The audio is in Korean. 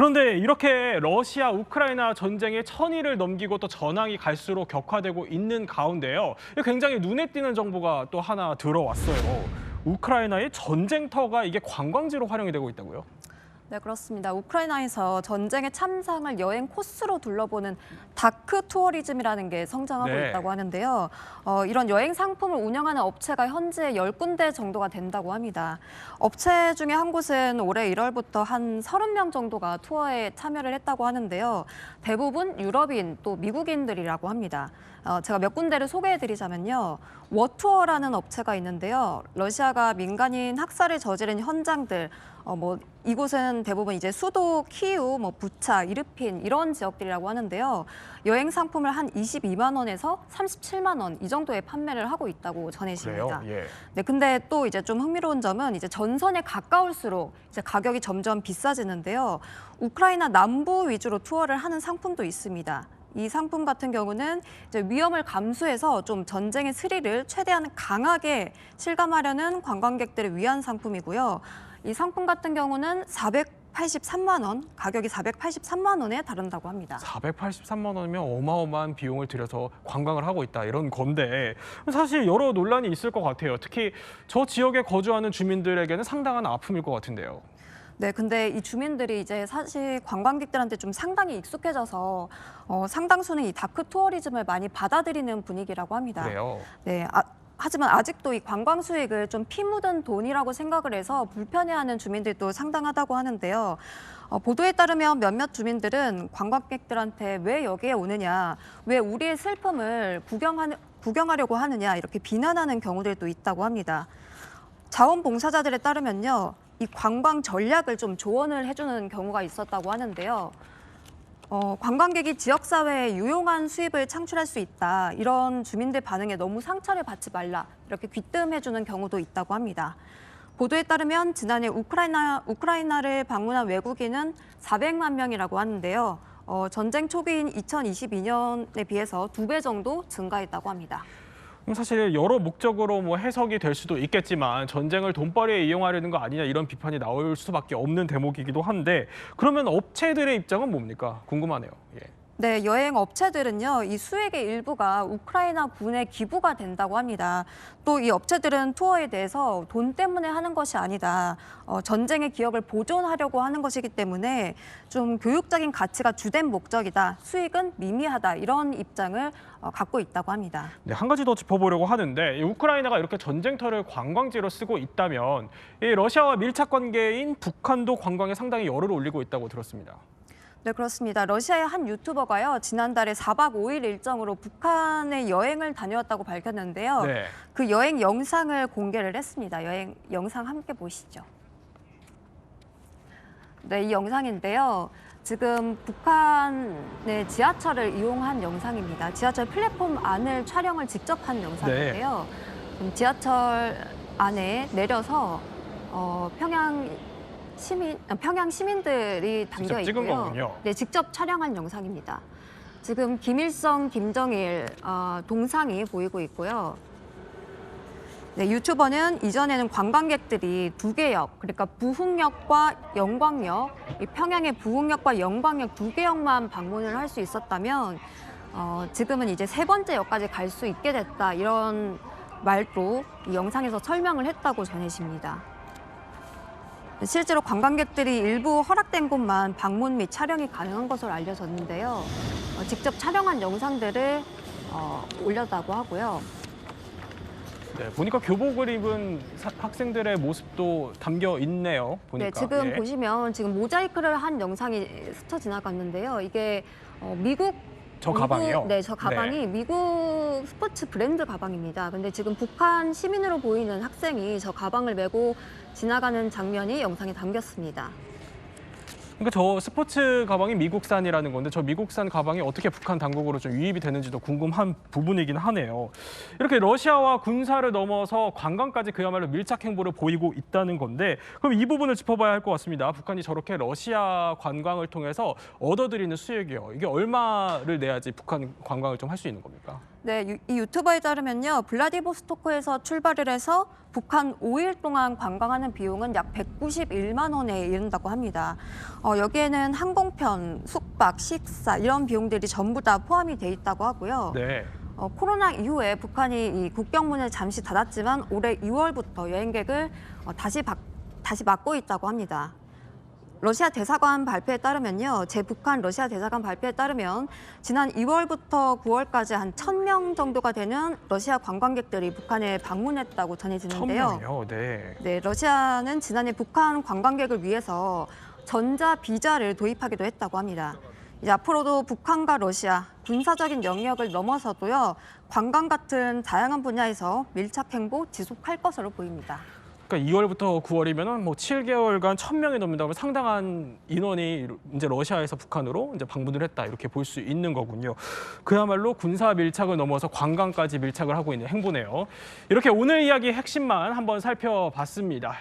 그런데 이렇게 러시아 우크라이나 전쟁의 천일을 넘기고 또 전황이 갈수록 격화되고 있는 가운데요. 굉장히 눈에 띄는 정보가 또 하나 들어왔어요. 우크라이나의 전쟁터가 이게 관광지로 활용이 되고 있다고요? 네, 그렇습니다. 우크라이나에서 전쟁의 참상을 여행 코스로 둘러보는 다크 투어리즘이라는 게 성장하고 네. 있다고 하는데요. 어, 이런 여행 상품을 운영하는 업체가 현재 10군데 정도가 된다고 합니다. 업체 중에 한 곳은 올해 1월부터 한 30명 정도가 투어에 참여를 했다고 하는데요. 대부분 유럽인 또 미국인들이라고 합니다. 어, 제가 몇 군데를 소개해 드리자면요. 워투어라는 업체가 있는데요. 러시아가 민간인 학살을 저지른 현장들, 어, 뭐 이곳은 대부분 이제 수도 키우, 뭐 부차, 이르핀 이런 지역들이라고 하는데요. 여행 상품을 한 22만 원에서 37만 원 이 정도에 판매를 하고 있다고 전해집니다. 예. 네, 근데 또 이제 좀 흥미로운 점은 이제 전선에 가까울수록 이제 가격이 점점 비싸지는데요. 우크라이나 남부 위주로 투어를 하는 상품도 있습니다. 이 상품 같은 경우는 이제 위험을 감수해서 좀 전쟁의 스릴을 최대한 강하게 실감하려는 관광객들을 위한 상품이고요. 이 상품 같은 경우는 483만 원, 가격이 483만 원에 다른다고 합니다. 483만 원이면 어마어마한 비용을 들여서 관광을 하고 있다 이런 건데 사실 여러 논란이 있을 것 같아요. 특히 저 지역에 거주하는 주민들에게는 상당한 아픔일 것 같은데요. 네, 근데 이 주민들이 이제 사실 관광객들한테 좀 상당히 익숙해져서 어, 상당수는 이 다크 투어리즘을 많이 받아들이는 분위기라고 합니다. 그래요. 네, 아, 하지만 아직도 이 관광 수익을 좀 피 묻은 돈이라고 생각을 해서 불편해하는 주민들도 상당하다고 하는데요. 어, 보도에 따르면 몇몇 주민들은 관광객들한테 왜 여기에 오느냐, 왜 우리의 슬픔을 구경하, 구경하려고 하느냐 이렇게 비난하는 경우들도 있다고 합니다. 자원봉사자들에 따르면요, 이 관광 전략을 좀 조언을 해주는 경우가 있었다고 하는데요. 어, 관광객이 지역 사회에 유용한 수입을 창출할 수 있다. 이런 주민들 반응에 너무 상처를 받지 말라. 이렇게 귀뜸해주는 경우도 있다고 합니다. 보도에 따르면 지난해 우크라이나 우크라이나를 방문한 외국인은 400만 명이라고 하는데요. 어, 전쟁 초기인 2022년에 비해서 두 배 정도 증가했다고 합니다. 그럼 사실 여러 목적으로 뭐 해석이 될 수도 있겠지만 전쟁을 돈벌이에 이용하려는 거 아니냐 이런 비판이 나올 수밖에 없는 대목이기도 한데 그러면 업체들의 입장은 뭡니까? 궁금하네요. 예. 네, 여행 업체들은요, 이 수익의 일부가 우크라이나 군에 기부가 된다고 합니다. 또 이 업체들은 투어에 대해서 돈 때문에 하는 것이 아니다. 어, 전쟁의 기억을 보존하려고 하는 것이기 때문에 좀 교육적인 가치가 주된 목적이다. 수익은 미미하다. 이런 입장을 어, 갖고 있다고 합니다. 네, 한 가지 더 짚어보려고 하는데 이 우크라이나가 이렇게 전쟁터를 관광지로 쓰고 있다면 이 러시아와 밀착 관계인 북한도 관광에 상당히 열을 올리고 있다고 들었습니다. 네, 그렇습니다. 러시아의 한 유튜버가요, 지난달에 4박 5일 일정으로 북한에 여행을 다녀왔다고 밝혔는데요. 네. 그 여행 영상을 공개를 했습니다. 여행 영상 함께 보시죠. 네, 이 영상인데요. 지금 북한의 지하철을 이용한 영상입니다. 지하철 플랫폼 안을 촬영을 직접 한 영상인데요. 음, 지하철 안에 내려서 어, 평양 시민 아, 평양 시민들이 담겨 직접 찍은 있고요. 거군요. 네, 직접 촬영한 영상입니다. 지금 김일성, 김정일 어, 동상이 보이고 있고요. 네, 유튜버는 이전에는 관광객들이 두 개 역, 그러니까 부흥역과 영광역, 이 평양의 부흥역과 영광역 두 개 역만 방문을 할 수 있었다면 어, 지금은 이제 세 번째 역까지 갈 수 있게 됐다 이런 말도 이 영상에서 설명을 했다고 전해집니다. 실제로 관광객들이 일부 허락된 곳만 방문 및 촬영이 가능한 것으로 알려졌는데요. 어, 직접 촬영한 영상들을 어, 올렸다고 하고요. 네, 보니까 교복을 입은 사- 학생들의 모습도 담겨 있네요. 보니까. 네, 지금 예. 보시면 지금 모자이크를 한 영상이 스쳐 지나갔는데요. 이게 어, 미국 저 미국- 가방이요? 네, 저 가방이 미국 스포츠 브랜드 가방입니다. 근데 지금 북한 시민으로 보이는 학생이 저 가방을 메고 지나가는 장면이 영상에 담겼습니다. 그러니까 저 스포츠 가방이 미국산이라는 건데 저 미국산 가방이 어떻게 북한 당국으로 좀 유입이 되는지도 궁금한 부분이긴 하네요. 이렇게 러시아와 군사를 넘어서 관광까지 그야말로 밀착 행보를 보이고 있다는 건데 그럼 이 부분을 짚어봐야 할 것 같습니다. 북한이 저렇게 러시아 관광을 통해서 얻어들이는 수익이요. 이게 얼마를 내야지 북한 관광을 좀 할 수 있는 겁니까? 네, 유- 이 유튜버에 따르면요. 블라디보스토크에서 출발을 해서 북한 5일 동안 관광하는 비용은 약 191만 원에 이른다고 합니다. 어, 여기에는 항공편, 숙박, 식사 이런 비용들이 전부 다 포함이 돼 있다고 하고요. 네. 어, 코로나 이후에 북한이 이 국경문을 잠시 닫았지만 올해 2월부터 여행객을 어, 다시 박- 다시 막고 있다고 합니다. 러시아 대사관 발표에 따르면요. 제 북한 러시아 대사관 발표에 따르면 지난 2월부터 9월까지 한 1000명 정도가 되는 러시아 관광객들이 북한에 방문했다고 전해지는데요. 네. 네, 러시아는 지난해 북한 관광객을 위해서 전자 비자를 도입하기도 했다고 합니다. 이제 앞으로도 북한과 러시아 군사적인 영역을 넘어서도요 관광 같은 다양한 분야에서 밀착 행보 지속할 것으로 보입니다. 그러니까 2월부터 9월이면은 뭐 7개월간 1000명이 넘는다면 상당한 인원이 이제 러시아에서 북한으로 이제 방문을 했다 이렇게 볼 수 있는 거군요. 그야말로 군사 밀착을 넘어서 관광까지 밀착을 하고 있는 행보네요. 이렇게 오늘 이야기 핵심만 한번 살펴봤습니다.